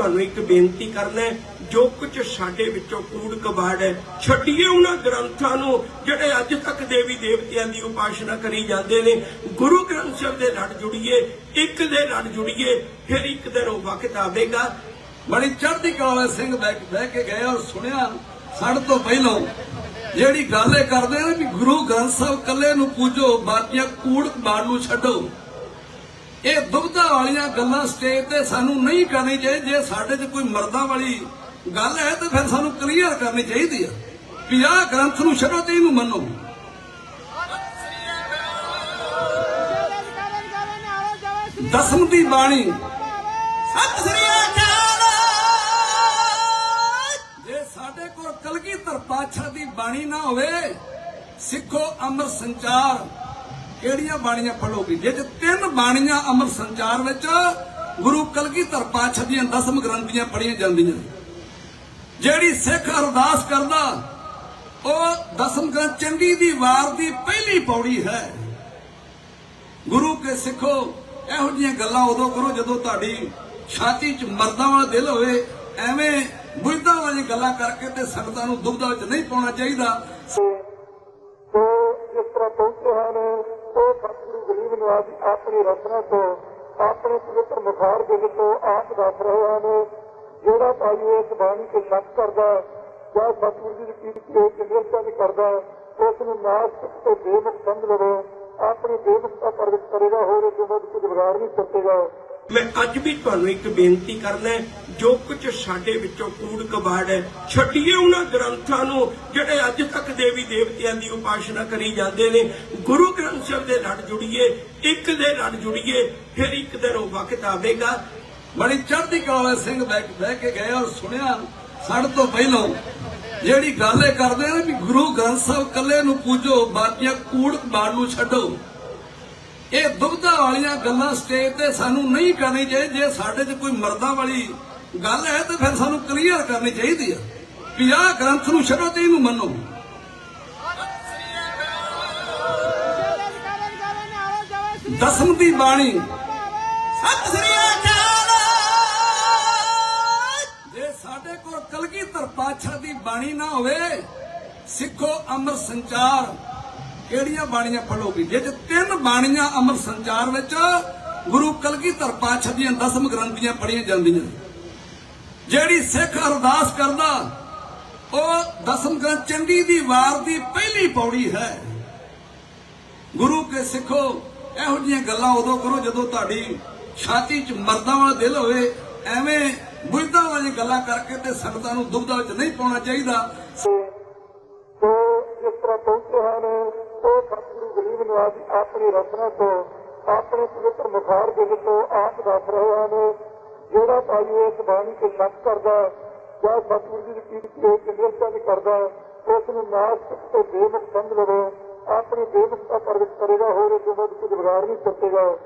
ਤੁਹਾਨੂੰ ਇੱਕ ਬੇਨਤੀ ਕਰਨਾ ਜੋ ਕੁਝ ਸਾਡੇ ਵਿੱਚੋਂ ਕੂੜ ਕਬਾੜ ਹੈ, ਛੱਡੀਏ ਉਹਨਾਂ ਗ੍ਰੰਥਾਂ ਨੂੰ, ਜਿਹੜੇ ਅੱਜ ਤੱਕ ਦੇਵੀ ਦੇਵਤਿਆਂ ਦੀ ਉਪਾਸਨਾ ਕਰੀ ਜਾਂਦੇ ਨੇ। ਗੁਰੂ ਗ੍ਰੰਥ ਸਾਹਿਬ ਦੇ ਲੜ ਜੁੜੀਏ, ਇੱਕ ਦੇ ਲੜ ਜੁੜੀਏ, ਫਿਰ ਇੱਕ ਦਿਨ ਉਹ ਵਕਤ ਆਵੇਗਾ। ਬੜੀ ਚੜ੍ਹਦੀ ਕਲਾ ਸਿੰਘ ਬਹਿ ਕੇ ਗਏ ਔਰ ਸੁਣਿਆ, ਸੜ ਤੋਂ ਪਹਿਲਾਂ ਜਿਹੜੀ ਗੱਲ ਇਹ ਕਰਦੇ ਨੇ ਵੀ ਗੁਰੂ ਗ੍ਰੰਥ ਸਾਹਿਬ ਕੱਲੇ ਨੂੰ ਪੂਜੋ, ਬਾਕੀਆਂ ਕੂੜ ਕਬਾੜ ਨੂੰ ਛੱਡੋ। ਇਹ ਦੁਬਧਾ ਵਾਲੀਆਂ ਗੱਲਾਂ ਸਟੇਜ ਤੇ ਸਾਨੂੰ ਨਹੀਂ ਕਰਨੀ ਚਾਹੀਦੀ। ਜੇ ਸਾਡੇ 'ਚ ਕੋਈ ਮਰਦਾਂ ਵਾਲੀ ਗੱਲ ਹੈ ਤਾਂ ਫਿਰ ਸਾਨੂੰ ਕਲੀਅਰ ਕਰਨੀ ਚਾਹੀਦੀ ਆ ਵੀ ਆਹ ਗ੍ਰੰਥ ਨੂੰ ਛੱਡੋ ਤੇ ਇਹਨੂੰ ਮੰਨੋ। ਦਸਮ ਦੀ ਬਾਣੀ ਸਤਿ ਸ੍ਰੀ ਅਕਾਲ। ਜੇ ਸਾਡੇ ਕੋਲ ਕਲਗੀਧਰ ਪਾਤਸ਼ਾਹ ਦੀ ਬਾਣੀ ਨਾ ਹੋਵੇ ਸਿੱਖੋ ਅਮਰ ਸੰਚਾਰ। ਕਿਹੜੀਆਂ ਬਾਣੀਆਂ ਪੜੋਗੇ ਜੇ ਤਿੰਨ ਬਾਣੀਆਂ ਅਮਰ ਸੰਚਾਰ ਵਿੱਚ ਗੁਰੂ ਕਲਗੀਧਰ ਪਾਤਸ਼ਾਹ ਦੀਆਂ ਦਸਮ ਗ੍ਰੰਥੀਆਂ ਪੜੀਆਂ ਜਾਂਦੀਆਂ ਜਿਹੜੀ ਸਿੱਖ ਅਰਦਾਸ ਕਰਦਾ, ਉਹ ਦਸਮ ਗ੍ਰੰਥ ਚੰਡੀ ਦੀ ਵਾਰ ਦੀ ਪਹਿਲੀ ਪੌੜੀ ਹੈ। ਗੁਰੂ ਕੇ ਸਿੱਖੋ, ਇਹੋ ਜਿਹੀਆਂ ਗੱਲਾਂ ਉਦੋਂ ਕਰੋ ਜਦੋਂ ਤੁਹਾਡੀ ਛਾਤੀ 'ਚ ਮਰਦਾਂ ਵਾਲਾ ਦਿਲ ਹੋਵੇ। ਐਵੇਂ ਬੁੱਧਾਂ ਵਾਲੀ ਗੱਲਾਂ ਕਰਕੇ ਤੇ ਸੰਗਤਾਂ ਨੂੰ ਦੁਬਦਾ ਵਿੱਚ ਨਹੀਂ ਪਾਉਣਾ ਚਾਹੀਦਾ। ਸਤਿਗੁਰੂ ਆਪਣੀ ਰਚਨਾ ਤੋਂ, ਆਪਣੇ ਪਵਿੱਤਰ ਮੁਖਾਰ ਦੇ ਵਿੱਚੋਂ ਆਪ ਦੱਸ ਰਹੇ ਹਨ ਜਿਹੜਾ ਭਾਈ ਇਸ ਬਾਣੀ ਤੇ ਸ਼ੱਕ ਕਰਦਾ, ਜਾਂ ਸਤਿਗੁਰੂ ਜੀ ਦੀ ਕੀਰਤੀ ਦੇ ਕਿਰਪਾ ਨਹੀਂ ਕਰਦਾ, ਉਸ ਨੂੰ ਨਾਸਤਿਕ ਤੇ ਬੇਮੁਖ ਸਮਝ ਲਵੋ। ਆਪਣੀ ਬੇਮੁਖਤਾ ਪ੍ਰਗਟ ਕਰੇਗਾ, ਹੋਰ ਇਸ ਤੋਂ ਕੁਝ ਵਿਗਾੜ ਨਹੀਂ ਸਕੇਗਾ ਮੈਂ ਅੱਜ ਵੀ ਤੁਹਾਨੂੰ ਇੱਕ ਬੇਨਤੀ ਕਰਨਾ ਜੋ ਕੁਝ ਸਾਡੇ ਵਿੱਚੋਂ ਕੂੜ ਕਬਾੜ ਹੈ, ਛੱਡੀਏ ਉਹਨਾਂ ਗ੍ਰੰਥਾਂ ਨੂੰ, ਜਿਹੜੇ ਅੱਜ ਤੱਕ ਦੇਵੀ ਦੇਵਤਿਆਂ ਦੀ ਉਪਾਸਨਾ ਕਰੀ ਜਾਂਦੇ ਨੇ। ਗੁਰੂ ਗ੍ਰੰਥ ਸਾਹਿਬ ਦੇ ਲੜ ਜੁੜੀਏ, ਇੱਕ ਦੇ ਲੜ ਜੁੜੀਏ, ਫਿਰ ਇੱਕ ਦਿਨ ਉਹ ਵਕਤ ਆਵੇਗਾ। ਬੜੀ ਚੜ੍ਹਦੀ ਕਲਾ ਸਿੰਘ ਬਹਿ ਬਹਿ ਕੇ ਗਏ ਔਰ ਸੁਣਿਆ ਸਾਡੇ ਤੋਂ ਪਹਿਲਾਂ ਜਿਹੜੀ ਗੱਲ ਇਹ ਕਰਦੇ ਨੇ ਵੀ ਗੁਰੂ ਗ੍ਰੰਥ ਸਾਹਿਬ ਕੱਲੇ ਨੂੰ ਪੂਜੋ, ਬਾਕੀਆਂ ਕੂੜ ਕਬਾੜ ਨੂੰ ਛੱਡੋ। ਇਹ ਦੁਬਧਾ ਵਾਲੀਆਂ ਗੱਲਾਂ ਸਟੇਜ ਤੇ ਸਾਨੂੰ ਨਹੀਂ ਕਰਨੀ ਚਾਹੀਦੀ ਜੇ ਸਾਡੇ 'ਚ ਕੋਈ ਮਰਦਾਂ ਵਾਲੀ ਗੱਲ ਹੈ ਤਾਂ ਫਿਰ ਸਾਨੂੰ ਕਲੀਅਰ ਕਰਨੀ ਚਾਹੀਦੀ ਆ। ਵੀ ਆਹ ਗ੍ਰੰਥ ਨੂੰ ਛੱਡੋ ਤੇ ਇਹਨੂੰ ਮੰਨੋ। ਦਸਮ ਦੀ ਬਾਣੀ। ਸਤਿ ਸ੍ਰੀ ਅਕਾਲ। ਜੇ ਸਾਡੇ ਕੋਲ ਕਲਗੀਧਰ ਪਾਤਸ਼ਾਹ ਦੀ ਬਾਣੀ ਨਾ ਹੋਵੇ ਸਿੱਖੋ ਅਮਰ ਸੰਚਾਰ। ਕਿਹੜੀਆਂ ਬਾਣੀਆਂ ਪੜੋਗੀ ਜੇ ਤੇ ਤਿੰਨ ਬਾਣੀਆਂ ਅਮਰ ਸੰਚਾਰ ਵਿੱਚ ਗੁਰੂ ਕਲਗੀਧਰ ਪਾਤਸ਼ਾਹ ਦੀਆਂ ਦਸਮ ਗ੍ਰੰਥੀਆਂ ਪੜੀਆਂ ਜਾਂਦੀਆਂ ਜਿਹੜੀ ਸਿੱਖ ਅਰਦਾਸ ਕਰਦਾ, ਉਹ ਦਸਮ ਗ੍ਰੰਥ ਚੰਡੀ ਦੀ ਵਾਰ ਦੀ ਪਹਿਲੀ ਪੌੜੀ ਹੈ। ਗੁਰੂ ਕੇ ਸਿੱਖੋ, ਇਹੋ ਜਿਹੀਆਂ ਗੱਲਾਂ ਉਦੋਂ ਕਰੋ ਜਦੋਂ ਤੁਹਾਡੀ ਛਾਤੀ 'ਚ ਮਰਦਾਂ ਵਾਲਾ ਦਿਲ ਹੋਵੇ। ਐਵੇਂ ਬੁੱਧਾਂ ਵਾਲੀ ਗੱਲਾਂ ਕਰਕੇ ਤੇ ਸੰਗਤਾਂ ਨੂੰ ਦੁਬਦਾ ਵਿੱਚ ਨਹੀਂ ਪਾਉਣਾ ਚਾਹੀਦਾ। ਤੋਂ ਜਿਸ ਤਰ੍ਹਾਂ ਪਹੁੰਚੇ ਹਨ। ਸਤਿਗੁਰੂ ਆਪਣੀ ਰਚਨਾ ਤੋਂ, ਆਪਣੇ ਪਵਿੱਤਰ ਮੁਖਾਰ ਦੇ ਵਿੱਚੋਂ ਆਪ ਦੱਸ ਰਹੇ ਹਨ। ਜਿਹੜਾ ਭਾਈ ਇਸ ਬਾਣੀ ਤੇ ਸ਼ੱਕ ਕਰਦਾ, ਜਾਂ ਸਤਿਗੁਰੂ ਜੀ ਦੀ ਕੀਰਤੀ ਦੇ ਕਿਰਪਾ ਨਹੀਂ ਕਰਦਾ, ਉਸ ਨੂੰ ਨਾਸਤਿਕ ਤੇ ਬੇਮੁਖ ਸਮਝ ਲਵੋ, ਆਪਣੀ ਬੇਮੁਖਤਾ ਪ੍ਰਗਟ ਕਰੇਗਾ, ਹੋਰ ਇਸ ਤੋਂ ਕੁਝ ਵਿਗਾੜ ਨਹੀਂ ਸਕੇਗਾ।